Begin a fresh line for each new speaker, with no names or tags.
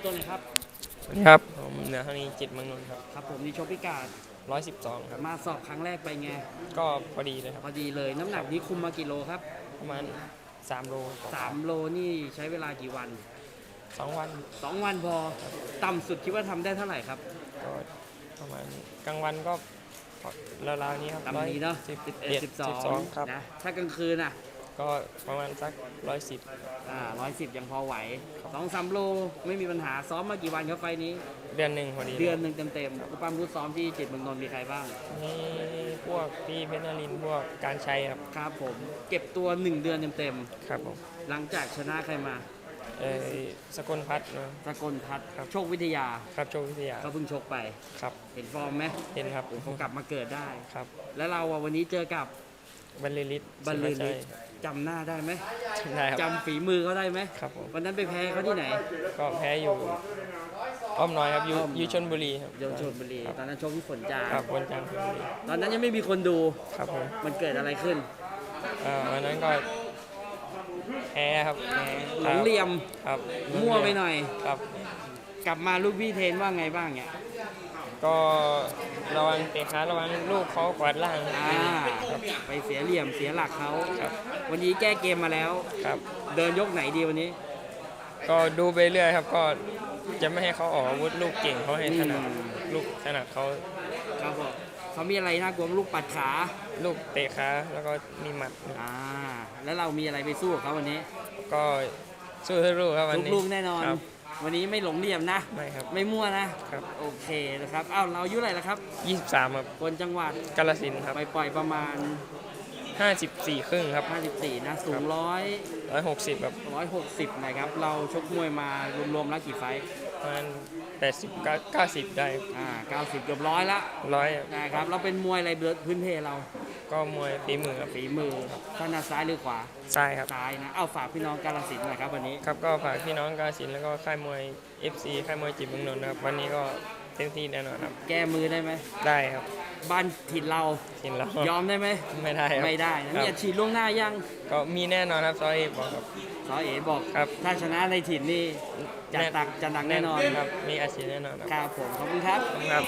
ำตัวหน่อยครับ
สวัสดีครับผมเหนือทางนี้จิตรเมังนนท์ครับ
ครับผมนี่ชกพิกาด
112ครับ
มาสอบครั้งแรกไปไง
ก็พอดีเลยครับ
พอดีเลยน้ำหนักนี้คุมมากี่โลครับ
ประมาณ3โล
3โลนี่ใช้เวลากี่วัน
2วัน
2วันพอต่ำสุดคิดว่าทำได้เท่าไหร่ครับ
ก็ประมาณกลางวันก็ราวๆนี้ครับ
ต่ำนี้เนาะ
สิบ
11
เอ็ดสิบสองครับ
12นะถ้ากลางคืนอะ
ก็ประมาณสัก110
อ่า110ยังพอไหวสองสามโลไม่มีปัญหาซ้อมมากี่วันครับไฟล์นี้
เดือนหนึ่งพอดี
เดือนหนึ่งเต็มๆอุปามพูดซ้อมที่จิตรเมืองนนท์มีใครบ้าง
มีพวกพี่เพชรนรินทร์พวกการใช้ครับ
ครับผมเก็บตัว1เดือนเต็ม
ครับผม
ๆหลังจากชนะใครมา
เอ่อสกลพัฒน์นะ
สกลพัฒน์
ครับ
โชควิทยา
ครับโชควิทยา
ก็เพิ่งชกไป
ครับ
เห็นฟอร์มไหม
เห็นครับ
เขากลับมาเกิดได้
ครับ
แล้วเราอะวันนี้เจอกับ บ
รรลือฤทธิ์
บรรลือฤทธิ์
ศิวชัย
จำหน้าได้ไหม
ได้ครับ
จำฝีมือเขาได้ไหม
ครับผม
วันนั้นไปแพ้เขาที่ไหน
ก็แพ้อยู่อ้อมน้อยครับอยู่
อ้อม
อยู่ชนบุรีครับ
เยาวชนบุรี
ครับ
ตอนนั้นชกที่ฝนจาง
ครับบนจางชลบุรี
ตอนนั้นยังไม่มีคนดู
ครับผม
มันเกิดอะไรขึ้น
เอ่อวันนั้นก็แพ้ครับ
แหมหลงเหลี่ยม
ครับ
มั่วไปหน่อย
ครับ
กลับมาลูกพี่เทรนว่าไงบ้างเนี่ย
ก็ระวังเตะขาระวังลูกเขากวาดล่าง
อ่าไปเสียเหลี่ยมเสียหลักเขา
ครับ
วันนี้แก้เกมมาแล้ว
ครับ
เดินยกไหนดีวันนี้
ก็ดูไปเรื่อยครับก็จะไม่ให้เขาออกอาวุธลูกเก่งเขาให้ถนัด
อืม
ลูกถนัดเขา
ครับผมเขามีอะไรน่ากลัวลูกปัดขา
ลูกเตะขาแล้วก็มีหมัด
อ่า แล้วเรามีอะไรไปสู้กับเขาวันนี้
ก็สู้ให้รู้ครับวันนี้
ลูกๆแน่นอน
ครับ
วันนี้ไม่หลงเหลี่ยมนะ
ไม่ครับ
ไม่มั่วนะ
ครับ
โอเคนะครับอ้าวเราอายุเท่าไหร่แล้วครับ
23ครับ
คนจังหวัด
กาลสินธุ์ครับ
ไปปล่อยประมาณ
54 ครึ่งครับ
54 นะสูงร้อย
160ครับ
ร้อยหกสิบนะครับ เราชกมวยมารวมๆแล้วกี่ไฟท์
ประมาณ80 90 ได้
อ่า90 เกือบร้อยละ
ร้อย
นะครับ เราเป็นมวยอะไรเบิร์ดพื้นเพเรา
ก็มวยฝีมือครับ
ฝีมือถนัดซ้ายหรือขวา
ซ้ายครับ
ซ้ายนะ เอาฝากพี่น้องกาลสินธุ์หน่อยครับวันนี้
ครับก็ฝากพี่น้องกาฬสินธุ์แล้วก็ค่ายมวย FC ค่ายมวยจิตรเมืองนนท์นะครับวันนี้ก็เต็มที่แน่นอนครับ
แก้มือได้ไหม
ได้ครับ
บ้านถิ่นเรา
สินเรา
ยอมได้ไหม
ไม่ได้ครับ
ไม่ได้นะ
ค
มี
รับ
อัดฉีดล่วงหน้ายัง
ก็มีแน่นอนครับซอยบอกครับ
สอเอบอก
ครับ
ถ้าชนะในถิ่นนี่จะ
แน่
ตักจะหนักแน่นอน
ครับมีอาชีพแน่นอนครับ
ครับผมขอบคุณครับ
ครับ